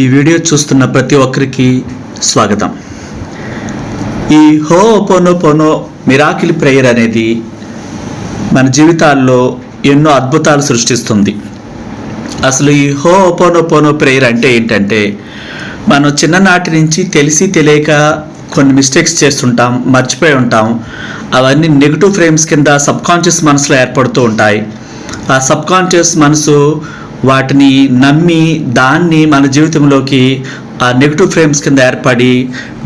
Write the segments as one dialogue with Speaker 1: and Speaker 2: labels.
Speaker 1: ఈ వీడియో చూస్తున్న ప్రతి ఒక్కరికి స్వాగతం. ఈ హో పోనో పోనో మిరాకిల్ ప్రేయర్ అనేది మన జీవితాల్లో ఎన్నో అద్భుతాలు సృష్టిస్తుంది. అసలు ఈ హో పోనో పోనో ప్రేయర్ అంటే ఏంటంటే మనం చిన్ననాటి నుంచి తెలిసి తెలియక కొన్ని మిస్టేక్స్ చేస్తుంటాం మర్చిపోయి ఉంటాం. అవన్నీ నెగిటివ్ ఫ్రేమ్స్ కింద సబ్కాన్షియస్ మనసులో ఏర్పడుతూ ఉంటాయి. ఆ సబ్కాన్షియస్ మనసు వాటిని నమ్మి దాన్ని మన జీవితంలోకి ఆ నెగిటివ్ ఫ్రేమ్స్ కింద ఏర్పడి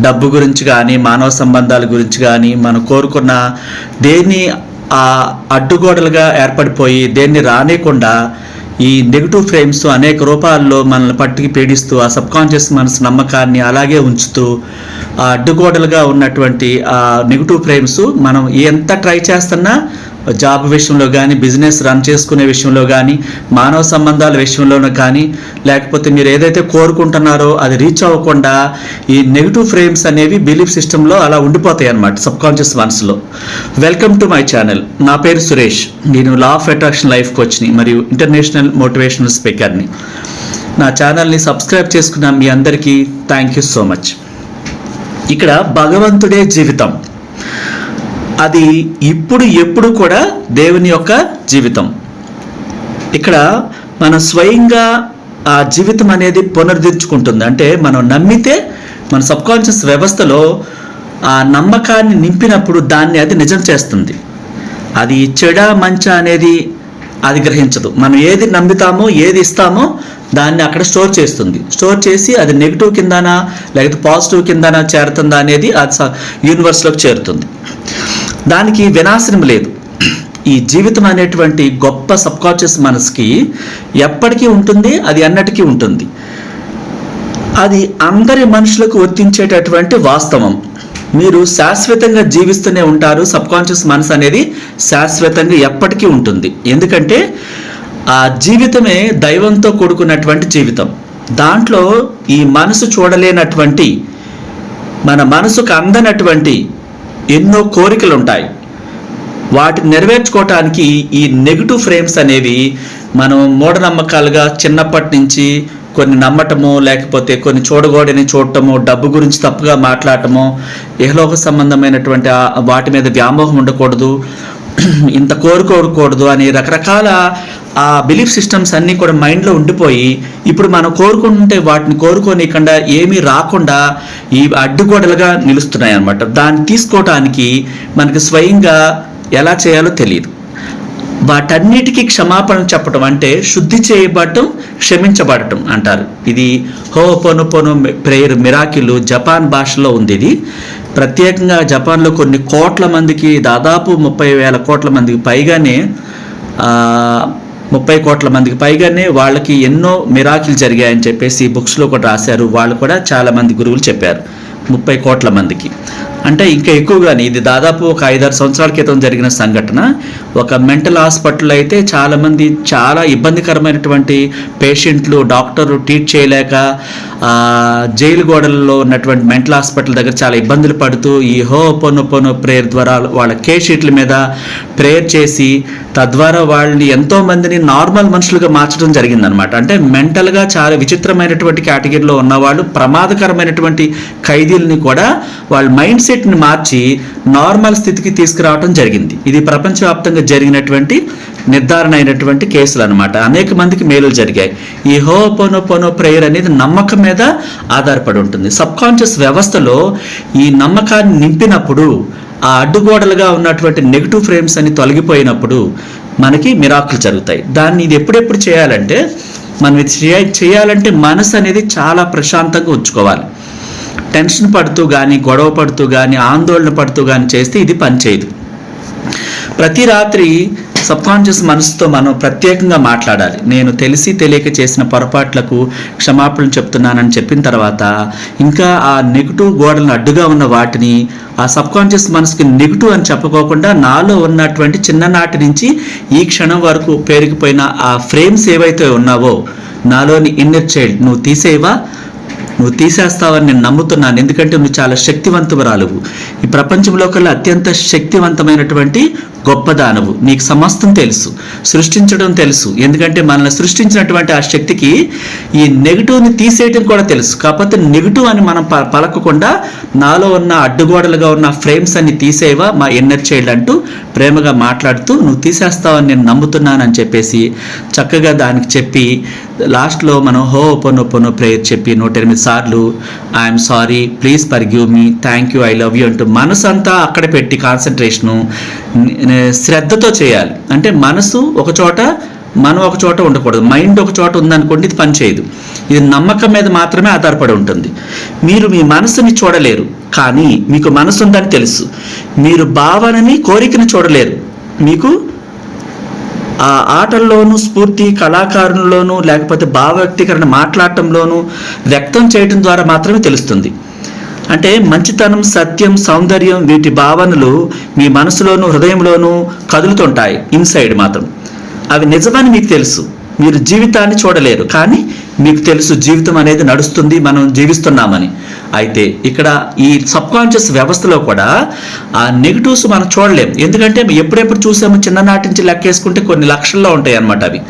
Speaker 1: డబ్బు గురించి కానీ మానవ సంబంధాల గురించి కానీ మనం కోరుకున్న దేన్ని ఆ అడ్డుగోడలుగా ఏర్పడిపోయి దేన్ని రానేకుండా ఈ నెగిటివ్ ఫ్రేమ్స్ అనేక రూపాల్లో మనల్ని పట్టుకి పీడిస్తూ ఆ సబ్కాన్షియస్ మనసు నమ్మకాన్ని అలాగే ఉంచుతూ ఆ అడ్డుగోడలుగా ఉన్నటువంటి ఆ నెగిటివ్ ఫ్రేమ్స్ మనం ఎంత ట్రై చేస్తున్నా జాబ్ విషయంలో కానీ బిజినెస్ రన్ చేసుకునే విషయంలో కానీ మానవ సంబంధాల విషయంలోనూ కానీ లేకపోతే మీరు ఏదైతే కోరుకుంటున్నారో అది రీచ్ అవ్వకుండా ఈ నెగిటివ్ ఫ్రేమ్స్ అనేవి బిలీఫ్ సిస్టంలో అలా ఉండిపోతాయి అన్నమాట సబ్కాన్షియస్ మనసులో వెల్కమ్ టు మై ఛానల్ నా పేరు సురేష్. నేను లా ఆఫ్ అట్రాక్షన్ లైఫ్ కోచ్ని మరియు ఇంటర్నేషనల్ మోటివేషనల్ స్పీకర్ని నా. ఛానల్ని సబ్స్క్రైబ్ చేసుకున్న మీ అందరికీ థ్యాంక్ యూ సో మచ్ ఇక్కడ భగవంతుడే జీవితం. అది ఇప్పుడు ఎప్పుడు కూడా దేవుని యొక్క జీవితం. ఇక్కడ మనం స్వయంగా ఆ జీవితం అనేది పునరుద్ధరించుకుంటుంది. అంటే మనం నమ్మితే మన సబ్కాన్షియస్ వ్యవస్థలో ఆ నమ్మకాన్ని నింపినప్పుడు దాన్ని అది నిజం చేస్తుంది. అది చెడ మంచ అనేది అది గ్రహించదు. మనం ఏది నమ్ముతామో ఏది ఇస్తామో దాన్ని అక్కడ స్టోర్ చేస్తుంది. స్టోర్ చేసి అది నెగిటివ్ కిందనా లేకపోతే పాజిటివ్ కిందనా చేరుతుందా అనేది అది స- యూనివర్స్లోకి చేరుతుంది. దానికి వినాశనం లేదు. ఈ జీవితం అనేటువంటి గొప్ప సబ్కాన్షియస్ మనసుకి ఎప్పటికీ ఉంటుంది అది అన్నటికీ ఉంటుంది. అది అందరి మనుషులకు వర్తించేటటువంటి వాస్తవం. మీరు శాశ్వతంగా జీవిస్తూనే ఉంటారు సబ్కాన్షియస్ మనసు అనేది శాశ్వతంగా ఎప్పటికీ ఉంటుంది. ఎందుకంటే ఆ జీవితమే దైవంతో కూడుకున్నటువంటి జీవితం. దాంట్లో ఈ మనసు చూడలేనటువంటి మన మనసుకు అందనటువంటి ఎన్నో కోరికలు ఉంటాయి వాటిని నెరవేర్చుకోవటానికి ఈ నెగిటివ్ ఫ్రేమ్స్ అనేవి మనం మూఢనమ్మకాలుగా చిన్నప్పటి నుంచి కొన్ని నమ్మటము లేకపోతే కొన్ని చూడగోడని చూడటము డబ్బు గురించి తప్పుగా మాట్లాడటము ఇహలోక సంబంధమైనటువంటి వాటి మీద వ్యామోహం ఉండకూడదు. ఇంత కోరుకోకూడదు అని రకరకాల ఆ బిలీఫ్ సిస్టమ్స్ అన్నీ కూడా మైండ్లో ఉండిపోయి ఇప్పుడు మనం కోరుకుంటే వాటిని కోరుకోనికుండా ఏమీ రాకుండా ఈ అడ్డుగోడలుగా నిలుస్తున్నాయి అన్నమాట దాన్ని తీసుకోవటానికి మనకి స్వయంగా ఎలా చేయాలో తెలియదు వాటన్నిటికీ క్షమాపణ చెప్పడం అంటే శుద్ధి చేయబడటం క్షమించబడటం అంటారు. ఇది హో పొను పొను ప్రేయర్ మిరాకిలు జపాన్ భాషలో ఉంది ఇది. ప్రత్యేకంగా జపాన్లో కొన్ని కోట్ల మందికి దాదాపు ముప్పై వేల కోట్ల మందికి పైగానే ముప్పై కోట్ల మందికి పైగానే వాళ్ళకి ఎన్నో మిరాకిల్ జరిగాయని చెప్పేసి బుక్స్లో కూడా రాశారు. వాళ్ళు కూడా చాలామంది గురువులు చెప్పారు. ముప్పై కోట్ల మందికి. అంటే ఇంకా ఎక్కువగానే ఇది దాదాపు ఒక ఐదారు సంవత్సరాల క్రితం జరిగిన సంఘటన. ఒక మెంటల్ హాస్పిటల్ అయితే చాలామంది చాలా ఇబ్బందికరమైనటువంటి పేషెంట్లు డాక్టర్లు ట్రీట్ చేయలేక జైలు గోడలలో ఉన్నటువంటి మెంటల్ హాస్పిటల్ దగ్గర చాలా ఇబ్బందులు పడుతూ ఈ హో పొను ప్రేయర్ ద్వారా వాళ్ళ కే షీట్ల మీద ప్రేయర్ చేసి తద్వారా వాళ్ళని ఎంతో మందిని నార్మల్ మనుషులుగా మార్చడం జరిగిందనమాట అంటే మెంటల్గా చాలా విచిత్రమైనటువంటి కేటగిరీలో ఉన్నవాళ్ళు ప్రమాదకరమైనటువంటి ఖైదీలని కూడా వాళ్ళ మైండ్ సెట్ని మార్చి నార్మల్ స్థితికి తీసుకురావడం జరిగింది. ఇది ప్రపంచవ్యాప్తంగా జరిగినటువంటి నిర్ధారణ అయినటువంటి కేసులు అనమాట అనేక మందికి మేలులు జరిగాయి. ఈ హో ప్రేయర్ అనేది నమ్మకం మీద ఆధారపడి ఉంటుంది. సబ్కాన్షియస్ వ్యవస్థలో ఈ నమ్మకాన్ని నింపినప్పుడు ఆ అడ్డుగోడలుగా ఉన్నటువంటి నెగిటివ్ ఫ్రేమ్స్ అని తొలగిపోయినప్పుడు మనకి మిరాకులు జరుగుతాయి. దాన్ని ఇది ఎప్పుడెప్పుడు చేయాలంటే మనం ఇది చేయ- చేయాలంటే మనసు అనేది చాలా ప్రశాంతంగా ఉంచుకోవాలి. టెన్షన్ పడుతూ కానీ గొడవ పడుతూ కానీ ఆందోళన పడుతూ కానీ చేస్తే ఇది పనిచేయదు ప్రతి రాత్రి సబ్కాన్షియస్ మనసుతో మనం ప్రత్యేకంగా మాట్లాడాలి. నేను తెలిసి తెలియక చేసిన పొరపాట్లకు క్షమాపణలు చెప్తున్నానని చెప్పిన తర్వాత ఇంకా ఆ నెగిటివ్ గోడలను అడ్డుగా ఉన్న వాటిని ఆ సబ్కాన్షియస్ మనసుకి నెగిటివ్ అని చెప్పుకోకుండా నాలో ఉన్నటువంటి చిన్ననాటి నుంచి ఈ క్షణం వరకు పేరుకుపోయిన ఆ ఫ్రేమ్స్ ఏవైతే ఉన్నావో నాలోని ఇన్నర్ చైల్డ్ నువ్వు తీసేవా నువ్వు తీసేస్తావని నేను నమ్ముతున్నాను. ఎందుకంటే నువ్వు చాలా శక్తివంతురాలువు. ఈ ప్రపంచంలో కల్లా అత్యంత శక్తివంతమైనటువంటి గొప్పదానవు. నీకు సమస్తం తెలుసు. సృష్టించడం తెలుసు. ఎందుకంటే మనల్ని సృష్టించినటువంటి ఆ శక్తికి ఈ నెగిటివ్ని తీసేయటం కూడా తెలుసు. కాకపోతే నెగిటివ్ అని మనం ప- పలకకుండా నాలో ఉన్న అడ్డుగోడలుగా ఉన్న ఫ్రేమ్స్ అన్ని తీసేవా మా ఇన్నర్ చైల్డ్ అంటూ ప్రేమగా మాట్లాడుతూ నువ్వు తీసేస్తావని నేను నమ్ముతున్నానని చెప్పేసి చక్కగా దానికి చెప్పి లాస్ట్లో మనం హో పొనో పొనో ప్రేయర్ చెప్పి నూట ఎనిమిది సార్లు I'm sorry please forgive me thank you I love you అంటూ మనసు అంతా అక్కడ పెట్టి కాన్సన్ట్రేషను శ్రద్ధతో చేయాలి. అంటే మనసు ఒక చోట మనం ఒక చోట ఉండకూడదు. మైండ్ ఒక చోట ఉందనుకోండి ఇది పని చేయదు. ఇది నమ్మకం మీద మాత్రమే ఆధారపడి ఉంటుంది. మీరు మీ మనసుని చూడలేరు కానీ మీకు మనసు ఉందని తెలుసు. మీరు భావనని కోరికని చూడలేరు. మీకు ఆ ఆటల్లోనూ స్ఫూర్తి కళాకారుల్లోనూ లేకపోతే భావ వ్యక్తీకరణ మాట్లాడటంలోనూ వ్యక్తం చేయడం ద్వారా మాత్రమే తెలుస్తుంది. అంటే మంచితనం సత్యం సౌందర్యం వీటి భావనలు మీ మనసులోను హృదయంలోనూ కదులుతుంటాయి ఇన్సైడ్ మాత్రం. అవి నిజమని మీకు తెలుసు. మీరు జీవితాన్ని చూడలేరు కానీ మీకు తెలుసు జీవితం అనేది నడుస్తుంది మనం జీవిస్తున్నామని. అయితే ఇక్కడ ఈ సబ్ కాన్షియస్ వ్యవస్థలో కూడా ఆ నెగిటివ్స్ మనం చూడలేం. ఎందుకంటే ఎప్పుడెప్పుడు చూసాము చిన్ననాటి నుంచి లెక్కేసుకుంటే కొన్ని లక్షల్లో ఉంటాయి అన్నమాట అవి.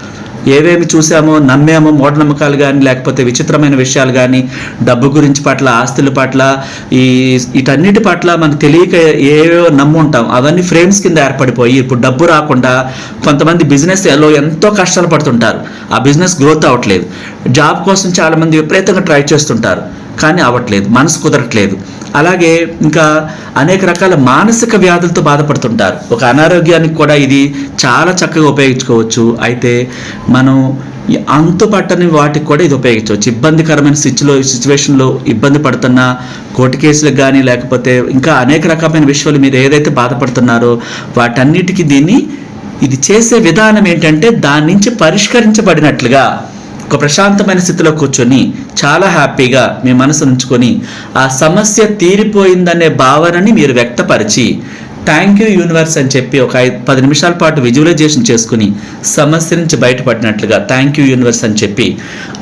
Speaker 1: ఏవేమి చూసామో నమ్మేమో మూఢనమ్మకాలు కానీ లేకపోతే విచిత్రమైన విషయాలు కానీ డబ్బు గురించి పట్ల ఆస్తుల పట్ల ఈ వీటన్నిటి పట్ల మనకు తెలియక ఏవేవో నమ్ముంటాం అవన్నీ ఫ్రేమ్స్ కింద ఏర్పడిపోయి ఇప్పుడు డబ్బు రాకుండా కొంతమంది బిజినెస్లో ఎంతో కష్టాలు పడుతుంటారు. ఆ బిజినెస్ గ్రోత్ అవ్వట్లేదు. జాబ్ కోసం చాలామంది విపరీతంగా ట్రై చేస్తుంటారు. కానీ అవ్వట్లేదు మనసు కుదరట్లేదు. అలాగే ఇంకా అనేక రకాల మానసిక వ్యాధులతో బాధపడుతుంటారు. ఒక అనారోగ్యానికి కూడా ఇది చాలా చక్కగా ఉపయోగించుకోవచ్చు. అయితే మనం అంతుపట్టని వాటికి కూడా ఇది ఉపయోగించవచ్చు. ఇబ్బందికరమైన స్థితిలో సిచ్యువేషన్లో ఇబ్బంది పడుతున్న కోర్టు కేసులకు కానీ లేకపోతే ఇంకా అనేక రకమైన విషయాలు మీరు ఏదైతే బాధపడుతున్నారో వాటన్నిటికీ దీన్ని ఇది చేసే విధానం ఏంటంటే దాని నుంచి పరిష్కరించబడినట్లుగా ఒక ప్రశాంతమైన స్థితిలో కూర్చొని చాలా హ్యాపీగా మీ మనసు ఉంచుకొని ఆ సమస్య తీరిపోయిందనే భావనని మీరు వ్యక్తపరిచి థ్యాంక్ యూ యూనివర్స్ అని చెప్పి ఒక ఐదు పది నిమిషాల పాటు విజువలైజేషన్ చేసుకుని సమస్య నుంచి బయటపడినట్లుగా థ్యాంక్ యూ యూనివర్స్ అని చెప్పి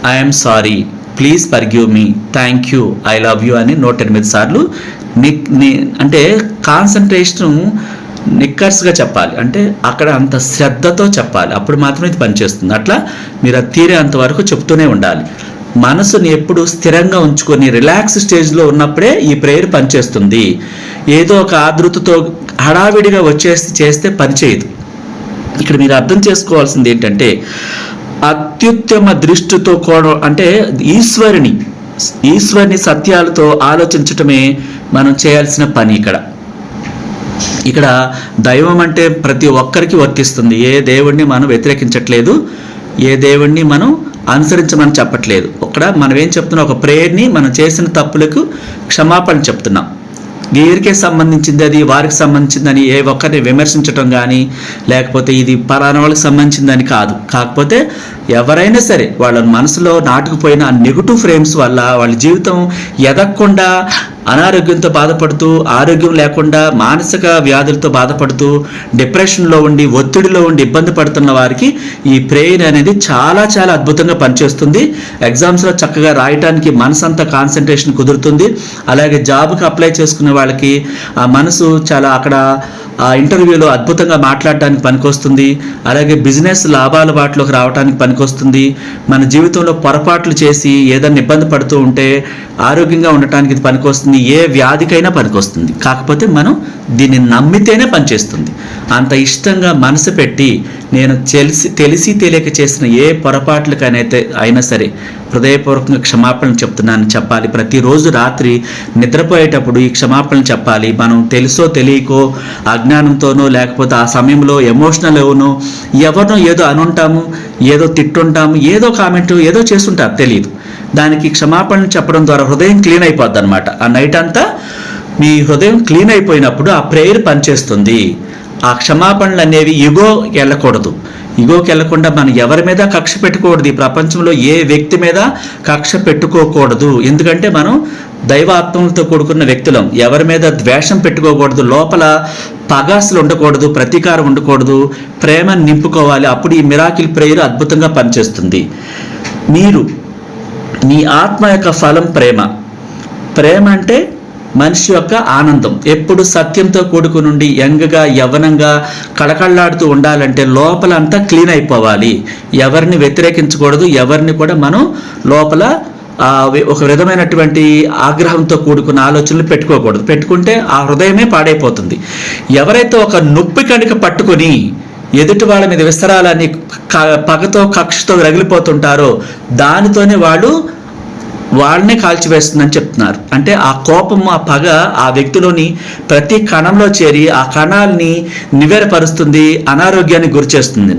Speaker 1: I'm sorry please forgive me thank you I love you అని నూట ఎనిమిది సార్లు ని అంటే కాన్సన్ట్రేషన్ నిక్కర్స్గా చెప్పాలి. అంటే అక్కడ అంత శ్రద్ధతో చెప్పాలి. అప్పుడు మాత్రమే ఇది పనిచేస్తుంది. అట్లా మీరు అది తీరేంత వరకు చెప్తూనే ఉండాలి. మనసుని ఎప్పుడు స్థిరంగా ఉంచుకొని రిలాక్స్ స్టేజ్లో ఉన్నప్పుడే ఈ ప్రేయర్ పనిచేస్తుంది. ఏదో ఒక ఆదృతతో హడావిడిగా వచ్చేసి చేస్తే పనిచేయదు ఇక్కడ మీరు అర్థం చేసుకోవాల్సింది ఏంటంటే అత్యుత్తమ దృష్టితో కూడా అంటే ఈశ్వరుని ఈశ్వరుని సత్యాలతో ఆలోచించటమే మనం చేయాల్సిన పని ఇక్కడ. ఇక్కడ దైవం అంటే ప్రతి ఒక్కరికి వర్తిస్తుంది. ఏ దేవుణ్ణి మనం వ్యతిరేకించట్లేదు ఏ దేవుణ్ణి మనం అనుసరించమని చెప్పట్లేదు. ఇక్కడ మనం ఏం చెప్తున్నాం? ఒక ప్రేయర్ని మనం చేసిన తప్పులకు క్షమాపణ చెప్తున్నాం. వీరికే సంబంధించింది అది వారికి సంబంధించిందని ఏ ఒక్కరిని విమర్శించటం కానీ లేకపోతే ఇది పలానా వాళ్ళకి సంబంధించిందని కాదు. కాకపోతే ఎవరైనా సరే వాళ్ళ మనసులో నాటుకుపోయిన నెగిటివ్ ఫ్రేమ్స్ వల్ల వాళ్ళ జీవితం ఎదగకుండా అనారోగ్యంతో బాధపడుతూ ఆరోగ్యం లేకుండా మానసిక వ్యాధులతో బాధపడుతూ డిప్రెషన్లో ఉండి ఒత్తిడిలో ఉండి ఇబ్బంది పడుతున్న వారికి ఈ ప్రేయర్ అనేది చాలా చాలా అద్భుతంగా పనిచేస్తుంది. ఎగ్జామ్స్లో చక్కగా రాయటానికి మనసు కాన్సన్ట్రేషన్ కుదురుతుంది. అలాగే జాబ్కి అప్లై చేసుకునే వాళ్ళకి ఆ మనసు చాలా అక్కడ ఆ ఇంటర్వ్యూలో అద్భుతంగా మాట్లాడటానికి పనికొస్తుంది. అలాగే బిజినెస్ లాభాల బాటలోకి రావడానికి పనికొస్తుంది. మన జీవితంలో పొరపాట్లు చేసి ఏదైనా ఇబ్బంది పడుతూ ఉంటే ఆరోగ్యంగా ఉండటానికి ఇది పనికొస్తుంది. ఏ వ్యాధికైనా పనికొస్తుంది. కాకపోతే మనం దీన్ని నమ్మితేనే పనిచేస్తుంది. అంత ఇష్టంగా మనసు పెట్టి నేను తెలిసి తెలిసి తెలియక చేసిన ఏ పొరపాట్లకైతే అయినా సరే హృదయపూర్వకంగా క్షమాపణలు చెప్తున్నాను చెప్పాలి. ప్రతిరోజు రాత్రి నిద్రపోయేటప్పుడు ఈ క్షమాపణలు చెప్పాలి. మనం తెలుసో తెలియకో అజ్ఞానంతోనో లేకపోతే ఆ సమయంలో ఎమోషనల్ ఏవనో ఎవరినో ఏదో అనుంటాము ఏదో తిట్టుంటాము ఏదో కామెంట్ ఏదో చేస్తుంటారు తెలియదు దానికి క్షమాపణలు చెప్పడం ద్వారా హృదయం క్లీన్ అయిపోద్ది అనమాట ఆ నైట్ అంతా మీ హృదయం క్లీన్ అయిపోయినప్పుడు ఆ ప్రేయర్ పనిచేస్తుంది. ఆ క్షమాపణలు అనేవి ఇగో వెళ్ళకూడదు. ఇగోకి వెళ్ళకుండా మనం ఎవరి మీద కక్ష పెట్టుకోకూడదు. ఈ ప్రపంచంలో ఏ వ్యక్తి మీద కక్ష పెట్టుకోకూడదు. ఎందుకంటే మనం దైవాత్మలతో కూడుకున్న వ్యక్తులం. ఎవరి మీద ద్వేషం పెట్టుకోకూడదు. లోపల పగాసులు ఉండకూడదు. ప్రతీకారం ఉండకూడదు. ప్రేమను నింపుకోవాలి. అప్పుడు ఈ మిరాకిల్ ప్రేయర్ అద్భుతంగా పనిచేస్తుంది. మీరు మీ ఆత్మ యొక్క ఫలం ప్రేమ. ప్రేమ అంటే మనిషి యొక్క ఆనందం. ఎప్పుడు సత్యంతో కూడుకునుండి యంగ్గా యవనంగా కళకళలాడుతూ ఉండాలంటే లోపల అంతా క్లీన్ అయిపోవాలి. ఎవరిని వ్యతిరేకించకూడదు ఎవరిని కూడా మనం లోపల ఒక విధమైనటువంటి ఆగ్రహంతో కూడుకున్న ఆలోచనలు పెట్టుకోకూడదు. పెట్టుకుంటే ఆ హృదయమే పాడైపోతుంది. ఎవరైతే ఒక నొప్పి కనుక పట్టుకొని ఎదుటి వాళ్ళ మీద విస్తరాలని క- పగతో కక్షతో రగిలిపోతుంటారో దానితోనే వాళ్ళు వాళ్ళనే కాల్చివేస్తుందని చెప్తున్నారు. అంటే ఆ కోపం ఆ పగ ఆ వ్యక్తిలోని ప్రతి కణంలో చేరి ఆ కణాలని నివేరపరుస్తుంది అనారోగ్యానికి గురిచేస్తుంది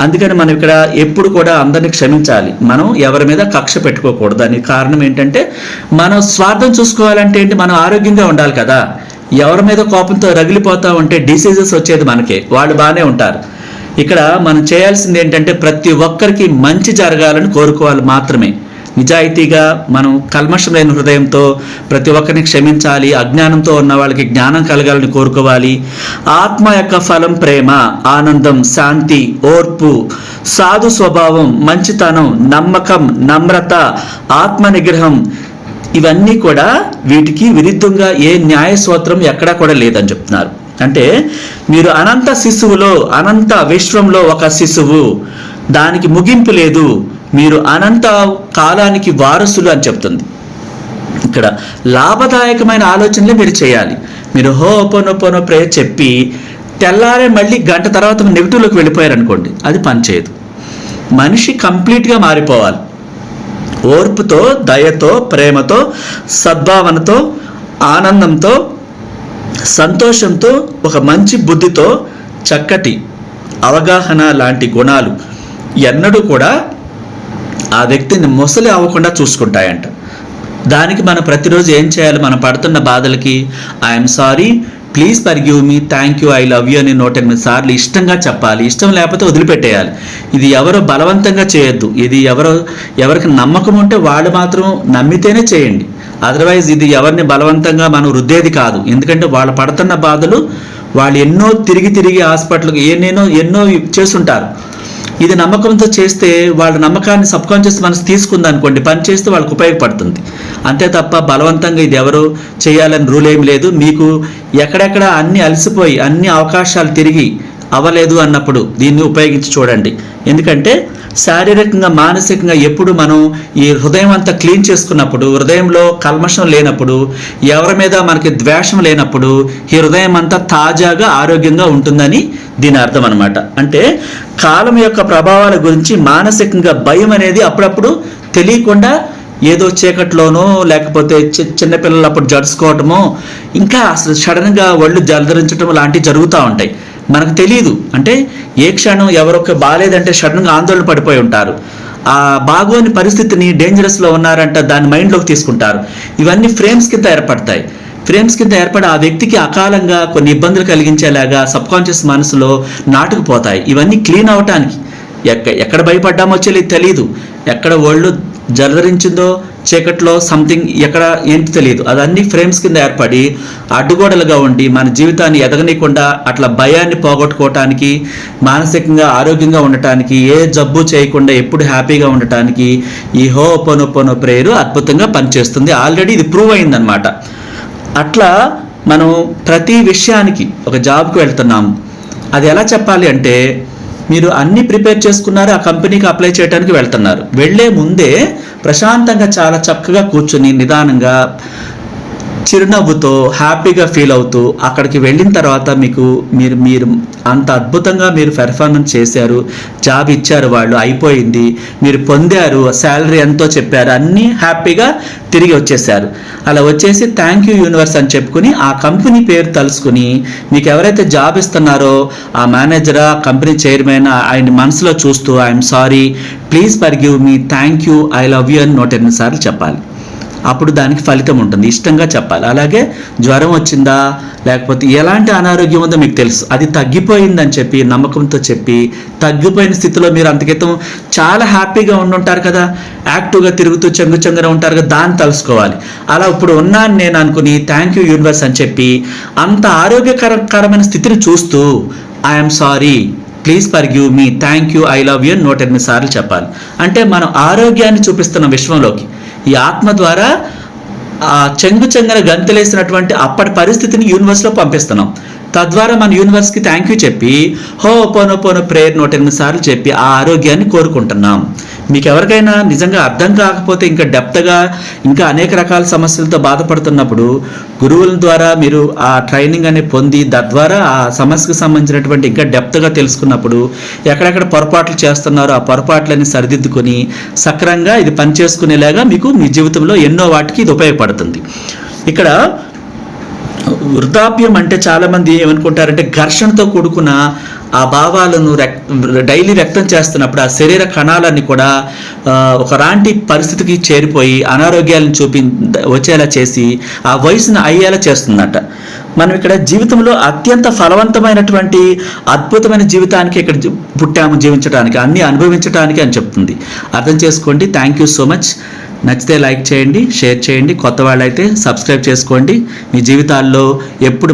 Speaker 1: అందుకని మనం ఇక్కడ ఎప్పుడు కూడా అందరిని క్షమించాలి. మనం ఎవరి మీద కక్ష పెట్టుకోకూడదు. దానికి కారణం ఏంటంటే మనం స్వార్థం చూసుకోవాలంటే ఏంటి? మనం ఆరోగ్యంగా ఉండాలి కదా. ఎవరి మీద కోపంతో రగిలిపోతా ఉంటే డిసీజెస్ వచ్చేది మనకే. వాళ్ళు బాగానే ఉంటారు. ఇక్కడ మనం చేయాల్సింది ఏంటంటే ప్రతి ఒక్కరికి మంచి జరగాలని కోరుకోవాలి మాత్రమే. నిజాయితీగా మనం కల్మషం లేని హృదయంతో ప్రతి ఒక్కరిని క్షమించాలి అజ్ఞానంతో ఉన్న వాళ్ళకి జ్ఞానం కలగాలని కోరుకోవాలి. ఆత్మ యొక్క ఫలం ప్రేమ ఆనందం శాంతి ఓర్పు సాధు స్వభావం మంచితనం నమ్మకం నమ్రత ఆత్మ నిగ్రహం ఇవన్నీ కూడా వీటికి విరుద్ధంగా ఏ న్యాయ సూత్రం ఎక్కడా కూడా లేదని చెప్తున్నారు. అంటే మీరు అనంత శిశువులో అనంత విశ్వంలో ఒక శిశువు దానికి ముగింపు లేదు మీరు అనంత కాలానికి వారసులు అని చెప్తుంది. ఇక్కడ లాభదాయకమైన ఆలోచనలే మీరు చేయాలి. మీరు హో ఓపెన్ ప్రే చెప్పి తెల్లారే మళ్ళీ గంట తర్వాత నెగిటివ్లోకి వెళ్ళిపోయారు అనుకోండి అది పనిచేయదు మనిషి కంప్లీట్గా మారిపోవాలి. ఓర్పుతో దయతో ప్రేమతో సద్భావనతో ఆనందంతో సంతోషంతో ఒక మంచి బుద్ధితో చక్కటి అవగాహన లాంటి గుణాలు ఎన్నడూ కూడా ఆ వ్యక్తిని ముసలి అవ్వకుండా చూసుకుంటాయంట. దానికి మనం ప్రతిరోజు ఏం చేయాలి? మనం పడుతున్న బాధలకి I'm sorry please forgive me thank you I love you అని నూట ఎనిమిది సార్లు ఇష్టంగా చెప్పాలి. ఇష్టం లేకపోతే వదిలిపెట్టేయాలి. ఇది ఎవరో బలవంతంగా చేయొద్దు. ఇది ఎవరో ఎవరికి నమ్మకం ఉంటే వాళ్ళు మాత్రం నమ్మితేనే చేయండి. అదర్వైజ్ ఇది ఎవరిని బలవంతంగా మనం రుద్దేది కాదు. ఎందుకంటే వాళ్ళు పడుతున్న బాధలు వాళ్ళు ఎన్నో తిరిగి తిరిగి హాస్పిటల్కి ఎన్నెన్నో ఎన్నో చేస్తుంటారు. ఇది నమ్మకంతో చేస్తే వాళ్ళ నమ్మకాన్ని సబ్ కాన్షియస్ మనసు తీసుకుంది అనుకోండి పని చేస్తే వాళ్ళకి ఉపయోగపడుతుంది. అంతే తప్ప బలవంతంగా ఇది ఎవరు చేయాలని రూల్ ఏం లేదు. మీకు ఎక్కడెక్కడ అన్ని అలసిపోయి అన్ని అవకాశాలు తిరిగి అవ్వలేదు అన్నప్పుడు దీన్ని ఉపయోగించి చూడండి. ఎందుకంటే శారీరకంగా మానసికంగా ఎప్పుడు మనం ఈ హృదయం అంతా క్లీన్ చేసుకున్నప్పుడు హృదయంలో కల్మషం లేనప్పుడు ఎవరి మీద మనకి ద్వేషం లేనప్పుడు ఈ హృదయం అంతా తాజాగా ఆరోగ్యంగా ఉంటుందని దీని అర్థం అనమాట అంటే కాలం యొక్క ప్రభావాల గురించి మానసికంగా భయం అనేది అప్పుడప్పుడు తెలియకుండా ఏదో చీకట్లోనో లేకపోతే చి- చిన్నపిల్లలు అప్పుడు జడుచుకోవటమో ఇంకా అసలు సడన్గా ఒళ్ళు జలధరించడం లాంటివి జరుగుతూ ఉంటాయి. మనకు తెలియదు అంటే ఏ క్షణం ఎవరొక బాగాలేదంటే సడన్గా ఆందోళన పడిపోయి ఉంటారు. ఆ బాగోని పరిస్థితిని డేంజరస్లో ఉన్నారంట దాన్ని మైండ్లోకి తీసుకుంటారు. ఇవన్నీ ఫ్రేమ్స్ కింద ఏర్పడతాయి. ఫ్రేమ్స్ కింద ఏర్పడి ఆ వ్యక్తికి అకాలంగా కొన్ని ఇబ్బందులు కలిగించేలాగా సబ్ కాన్షియస్ మనసులో నాటుకుపోతాయి ఇవన్నీ క్లీన్ అవటానికి. ఎక్క ఎక్కడ భయపడ్డామో తెలియదు తెలియదు ఎక్కడ ఒళ్ళు జలదరించిందో చీకట్లో సంథింగ్ ఎక్కడ ఏంటి తెలియదు. అదన్నీ ఫ్రేమ్స్ కింద ఏర్పడి అడ్డుగోడలుగా ఉండి మన జీవితాన్ని ఎదగనీయకుండా అట్లా భయాన్ని పోగొట్టుకోవటానికి మానసికంగా ఆరోగ్యంగా ఉండటానికి ఏ జబ్బు చేయకుండా ఎప్పుడు హ్యాపీగా ఉండటానికి ఈ హో పొనొప్పొనో ప్రేయర్ అద్భుతంగా పనిచేస్తుంది. ఆల్రెడీ ఇది ప్రూవ్ అయిందనమాట అట్లా మనం ప్రతి విషయానికి ఒక జాబ్కి వెళ్తున్నాము. అది ఎలా చెప్పాలి అంటే మీరు అన్ని ప్రిపేర్ చేసుకున్నారు ఆ కంపెనీకి అప్లై చేయడానికి వెళ్తున్నారు. వెళ్ళే ముందే ప్రశాంతంగా చాలా చక్కగా కూర్చుని నిదానంగా చిరునవ్వుతో హ్యాపీగా ఫీల్ అవుతూ అక్కడికి వెళ్ళిన తర్వాత మీకు మీరు మీరు అంత అద్భుతంగా మీరు పెర్ఫార్మెన్స్ చేశారు జాబ్ ఇచ్చారు వాళ్ళు అయిపోయింది మీరు పొందారు శాలరీ ఎంతో చెప్పారు అన్నీ హ్యాపీగా తిరిగి వచ్చేసారు అలా వచ్చేసి థ్యాంక్ యూ యూనివర్స్ అని చెప్పుకుని ఆ కంపెనీ పేరు తలుసుకుని మీకు ఎవరైతే జాబ్ ఇస్తున్నారో ఆ మేనేజర్ ఆ కంపెనీ చైర్మన్ ఆయన మనసులో చూస్తూ I'm sorry please forgive me thank you I love you అని నూట ఎనిమిది సార్లు చెప్పాలి. అప్పుడు దానికి ఫలితం ఉంటుంది. ఇష్టంగా చెప్పాలి. అలాగే జ్వరం వచ్చిందా? లేకపోతే ఎలాంటి అనారోగ్యం ఉందో మీకు తెలుసు. అది తగ్గిపోయిందని చెప్పి నమ్మకంతో చెప్పి తగ్గిపోయిన స్థితిలో మీరు అంతకితం చాలా హ్యాపీగా ఉండుంటారు కదా. యాక్టివ్గా తిరుగుతూ చెంగు చెంగున ఉంటారు కదా. దాన్ని తలుసుకోవాలి. అలా ఇప్పుడు ఉన్నాను నేను అనుకుని థ్యాంక్ యూ యూనివర్స్ అని చెప్పి అంత ఆరోగ్యకరకరమైన స్థితిని చూస్తూ I'm sorry please forgive me thank you I love you నూట ఎనిమిది సార్లు చెప్పాలి. అంటే మనం ఆరోగ్యాన్ని చూపిస్తున్న విశ్వంలోకి ఈ ఆత్మ ద్వారా ఆ చెంగు చెంగన గంతులేసినటువంటి అప్పటి పరిస్థితిని యూనివర్స్లో పంపిస్తున్నాం. తద్వారా మన యూనివర్స్కి థ్యాంక్ యూ చెప్పి హో పోనో పోనో ప్రేయర్ నూట ఎనిమిది సార్లు చెప్పి ఆ ఆరోగ్యాన్ని కోరుకుంటున్నాం. మీకు ఎవరికైనా నిజంగా అర్థం కాకపోతే ఇంకా డెప్త్గా ఇంకా అనేక రకాల సమస్యలతో బాధపడుతున్నప్పుడు గురువుల ద్వారా మీరు ఆ ట్రైనింగ్ అనేది పొంది తద్వారా ఆ సమస్యకు సంబంధించినటువంటి ఇంకా డెప్త్గా తెలుసుకున్నప్పుడు ఎక్కడెక్కడ పొరపాట్లు చేస్తున్నారో ఆ పొరపాట్లని సరిదిద్దుకొని సక్రంగా ఇది పనిచేసుకునేలాగా మీకు మీ జీవితంలో ఎన్నో వాటికి ఇది ఉపయోగపడుతుంది. ఇక్కడ వృద్ధాప్యం అంటే చాలామంది ఏమనుకుంటారంటే ఘర్షణతో కూడుకున్న ఆ భావాలను రెక్- డైలీ వ్యక్తం చేస్తున్నప్పుడు ఆ శరీర కణాలన్నీ కూడా ఒకలాంటి పరిస్థితికి చేరిపోయి అనారోగ్యాలను చూపి వచ్చేలా చేసి ఆ వయసును అయ్యేలా చేస్తుందట. మనం ఇక్కడ జీవితంలో అత్యంత ఫలవంతమైనటువంటి అద్భుతమైన జీవితానికి ఇక్కడ పుట్టాము జీవించడానికి అన్నీ అనుభవించడానికి అని చెప్తుంది. అర్థం చేసుకోండి. థ్యాంక్ యూ సో మచ్ నచ్చితే లైక్ చేయండి షేర్ చేయండి. కొత్త వాళ్ళైతే సబ్స్క్రైబ్ చేసుకోండి. మీ జీవితాల్లో ఎప్పుడు